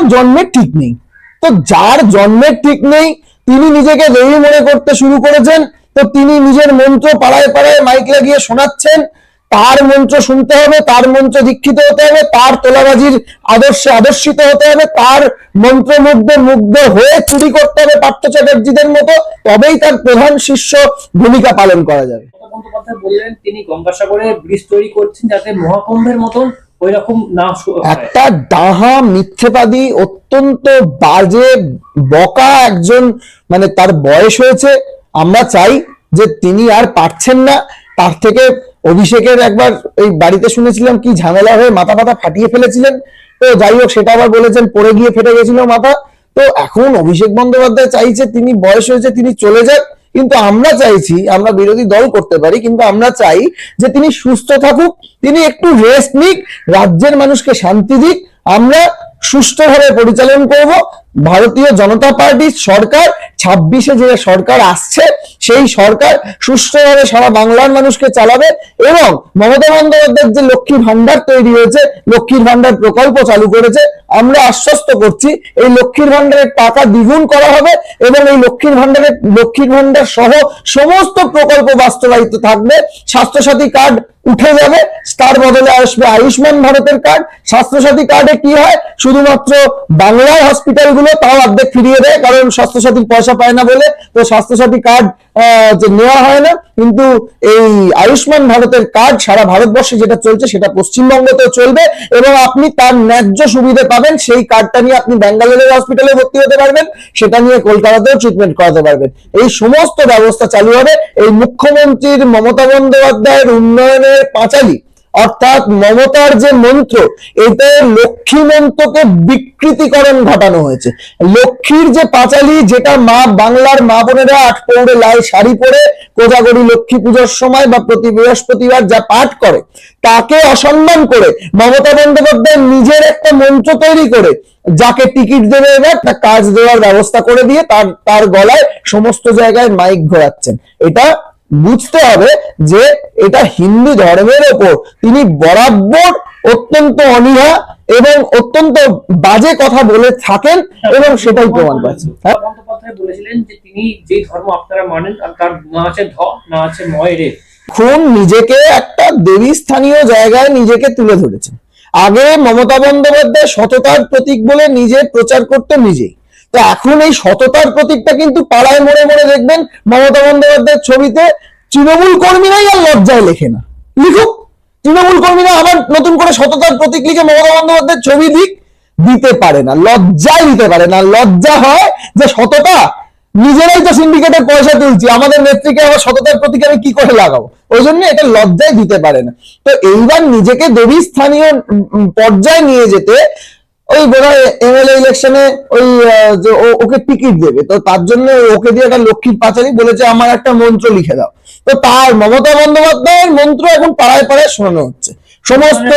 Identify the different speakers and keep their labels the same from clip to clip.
Speaker 1: ওনার জন্মের ঠিক নেই। তো যার জন্মের ঠিক নেই, তিনি নিজেকে দেবী মনে করতে শুরু করেছেন, তো তিনি নিজের মন্ত্র পাড়ায় পাড়ায় মাইক লাগিয়ে শোনাচ্ছেন। তার মন্ত্র শুনতে হবে, তার মন্ত্র দীক্ষিত হতে হবে, তার তোলাবাজির আদর্শে আদর্শিত হতে হবে, তার মন্ত্রমুগ্ধ মুগ্ধ হয়ে চুরি করতে হবে পার্থ চ্যাটার্জিদের মতো, তবেই তার প্রধান শিষ্য ভূমিকা পালন করা যাবে।
Speaker 2: তিনি গঙ্গাসাগরে ব্রিজ তৈরি করছেন যাতে মহাকুম্ভের মতন ওই রকম না।
Speaker 1: একটা ডাহা মিথ্যেবাদী, অত্যন্ত বাজে, বকা একজন মানে তার বয়স হয়েছে। আমরা চাই যে তিনি আর পারছেন না। তার থেকে অভিষেকের একবার এই বাড়িতে শুনেছিলাম কি ঝামেলা হয়ে মাথা পাতা ফাটিয়ে ফেলেছিলেন। তো যাই হোক, সেটা আবার বলেছেন, পড়ে গিয়ে ফেটে গেছিল মাথা। তো এখন অভিষেক বন্দ্যোপাধ্যায় চাইছে তিনি বয়স হয়েছে, তিনি চলে যাক। কিন্তু আমরা চাইছি, আমরা বিরোধী দল করতে পারি, কিন্তু আমরা চাই যে তিনি সুস্থ থাকুক, তিনি একটু রেস্ট নিক, রাজ্যের মানুষকে শান্তি দিক। আমরা সুষ্ঠুভাবে পরিচালন করব। ভারতীয় জনতা পার্টির সরকার, ছাব্বিশে যে সরকার আসছে সেই সরকার সুষ্ঠুভাবে সারা বাংলার মানুষকে চালাবে এবং মমতা বন্দ্যোপাধ্যায়ের যে লক্ষ্মী ভান্ডার তৈরি হয়েছে, লক্ষ্মীর ভান্ডার প্রকল্প চালু করেছে, আমরা আশ্বস্ত করছি এই লক্ষ্মীর ভান্ডারের টাকা দ্বিগুণ করা হবে এবং এই লক্ষ্মীর ভান্ডারের লক্ষ্মীর ভান্ডার সহ সমস্ত প্রকল্প বাস্তবায়িত থাকবে। স্বাস্থ্যসাথী কার্ড উঠে যাবে, তার বদলে আসবে আয়ুষ্মান ভারতের কার্ড। স্বাস্থ্যসাথী কার্ডে কি হয়? শুধুমাত্র বাংলার হসপিটালগুলো তাও অর্ধেক ফিরিয়ে দেয়, কারণ স্বাস্থ্যসাথীর পয়সা পায় না বলে। তো স্বাস্থ্যসাথী কার্ড নেওয়া হয় না, কিন্তু এই আয়ুষ্মান ভারতের কার্ড সারা ভারতবর্ষে যেটা চলছে সেটা পশ্চিমবঙ্গতেও চলবে এবং আপনি তার ন্যায্য সুবিধা পাবেন, সেই কার্ডটা নিয়ে আপনি ব্যাঙ্গালোরের হসপিটালে ভর্তি হতে পারবেন, সেটা নিয়ে কলকাতাতেও ট্রিটমেন্ট করাতে পারবেন। এই সমস্ত ব্যবস্থা চালু হবে। এই মুখ্যমন্ত্রীর মমতা বন্দ্যোপাধ্যায়ের উন্নয়নের পাঁচালী অর্থাৎ মমতার যে মন্ত্র, এতে লক্ষ্মী মন্ত্রকে বিকৃতিকরণ ঘটানো হয়েছে। লক্ষ্মীর যে পাঁচালী, যেটা মা বাংলার মা বোনেরা আট পৌড়ে লাল শাড়ি পরে কোজাগরি লক্ষ্মী পুজোর সময় বা প্রতি বৃহস্পতিবার যা পাঠ করে, তাকে অসম্মান করে মমতা বন্দ্যোপাধ্যায় নিজের একটা মন্ত্র তৈরি করে, যাকে টিকিট দেবে এবার তা কাজ দেওয়ার ব্যবস্থা করে দিয়ে তার তার গলায় সমস্ত জায়গায় মাইক ঘোরাচ্ছেন। এটা বুঝতে হবে যে এটা হিন্দু ধর্মের ওপর। তিনি বরাবর অত্যন্ত অনীহা এবং অত্যন্ত বাজে কথা বলে থাকেন এবং সেটাই প্রমাণ পাচ্ছে। হ্যাঁ?
Speaker 2: মমতা বন্দ্যোপাধ্যায় বলেছিলেন যে তিনি যে ধর্ম আপনারা মানেন তার না আছে ধ না আছে ময়
Speaker 1: খুন নিজেকে একটা দেবী স্থানীয় জায়গায় নিজেকে তুলে ধরেছেন। আগে মমতা বন্দ্যোপাধ্যায় সততার প্রতীক বলে নিজে প্রচার করতো নিজেই। তো এখন এই সততার প্রতীকটা কিন্তু পাড়ায় মোড়ে মোড়ে দেখবেন মমতা বন্দ্যোপাধ্যায়ের ছবিতে তৃণমূল কর্মীরাই আর লজ্জায় লেখে না। লিখুক। তৃণমূল কর্মীরা আবার নতুন করে সততার প্রতীক লিখে মমতা বন্দ্যোপাধ্যায়ের ছবি দিক দিতে পারে না, লজ্জায় দিতে পারে না। লজ্জা হয় যে সততা, নিজেরাই তো সিন্ডিকেটের পয়সা তুলছি, আমাদের নেত্রীকে আমার সততার প্রতীক আমি কি করে লাগাবো? ওই জন্য এটা লজ্জায় দিতে পারে না। তো এইবার নিজেকে দেবী স্থানীয় পর্যায়ে নিয়ে যেতে ওই বোধহয় এমএলএ ইলেকশনে ওই ওকে টিকিট দেবে। তো তার জন্য ওকে দিয়ে একটা লক্ষ্মীর পাঁচালি বলেছে, আমার একটা মন্ত্র লিখে দাও। তো তার মমতা বন্দ্যোপাধ্যায়ের মন্ত্র এখন পাড়ায় পাড়ায় শোনানো হচ্ছে। সমস্ত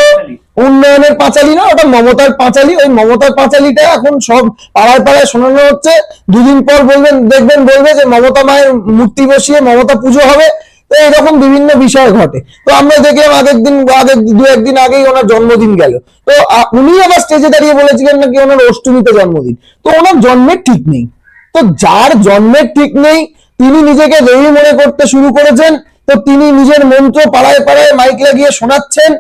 Speaker 1: উন্নয়নের পাঁচালি না, ওটা মমতার পাঁচালি, ওই মমতার পাঁচালিটা এখন সব পাড়ায় পাড়ায় শোনানো হচ্ছে। দুদিন পর বলবেন, দেখবেন বলবে যে মমতা মায়ের মূর্তি বসিয়ে মমতা পুজো হবে। তো এরকম বিভিন্ন বিষয় ঘটে। তো আমরা দেখলাম আগের দিন আগের দু একদিন আগেই ওনার জন্মদিন গেল। তো উনি আবার স্টেজে দাঁড়িয়ে বলেছিলেন নাকি ওনার অষ্টমীতে জন্মদিন। তো ওনার জন্মের ঠিক নেই। তো যার জন্মের ঠিক নেই, তিনি নিজেকে দেবী মনে করতে শুরু করেছেন। তো তিনি নিজের মন্ত্র পাড়ায় পাড়ায় মাইক লাগিয়ে শোনাচ্ছেন।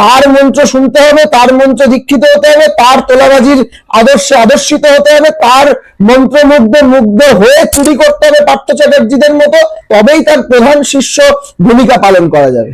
Speaker 1: তার মন্ত্র শুনতে হবে, তার মন্ত্র দীক্ষিত হতে হবে, তার তোলাবাজির আদর্শে আদর্শিত হতে হবে, তার মন্ত্র মুগ্ধ মুগ্ধ হয়ে চুরি করতে হবে পার্থ চ্যাটার্জিদের মতো, তবেই তার প্রধান শিষ্য ভূমিকা পালন করা যাবে।